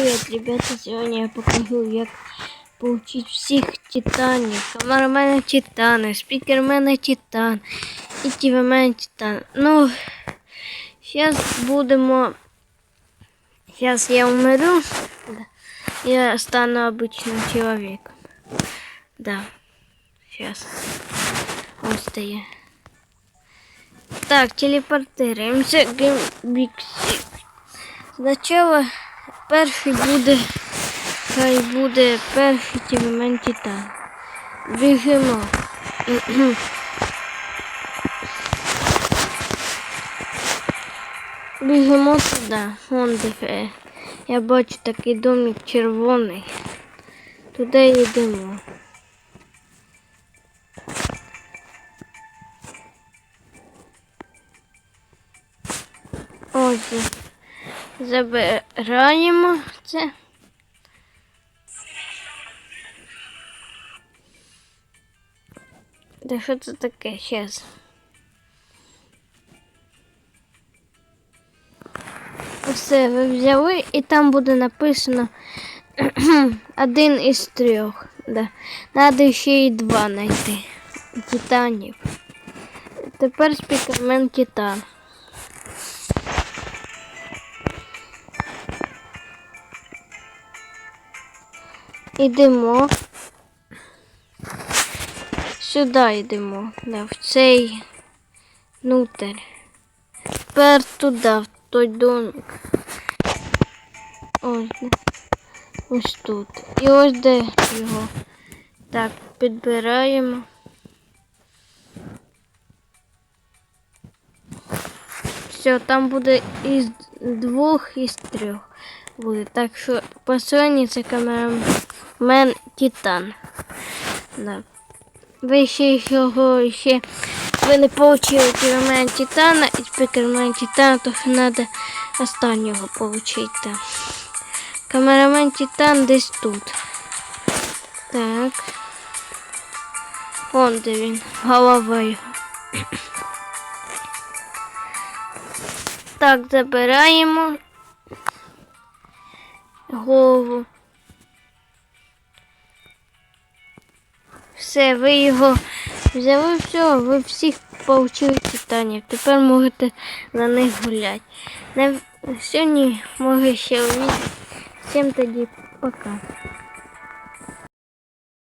Привет, ребята! Сегодня я покажу, як получить всіх титанів. Камерамен титани, спікермен титан і тівемен титан. Ну, зараз будемо. Сейчас я умру. Да. Я стану обычным человеком. Да. Сейчас. Он стоит. Так, телепортируємося к Біксі. Спочатку перший буде, хай буде перший тімент Титан. Біжимо. Біжимо туди. Вон де. е, Я бачу такий домик червоний. Туди йдемо. Отже, забираємо це. Та що це таке? Щас. Все, ви взяли і там буде написано один із трьох. Да. Надо ще й два знайти. Титанів. Тепер спікермен Титан. Ідемо. Сюди йдемо. Да, в цей внутрь. Тепер туди, в той домик. Ось, ось тут. І ось де його. Так, підбираємо. Все, там буде із двох, із трьох. Буде. Так що посильні це камерамен Титан. Да. Ви ще його ще ви не получили камерамен Титана і спікермен Титана, то треба останнього получити. Камерамен Титан десь тут. Так. Вон де він, голова його. Так, забираємо голову. Все, ви його взяли, все, ви всіх получили титанів. Тепер можете на них гуляти. Сьогодні може ще увидіти. Всім тоді пока.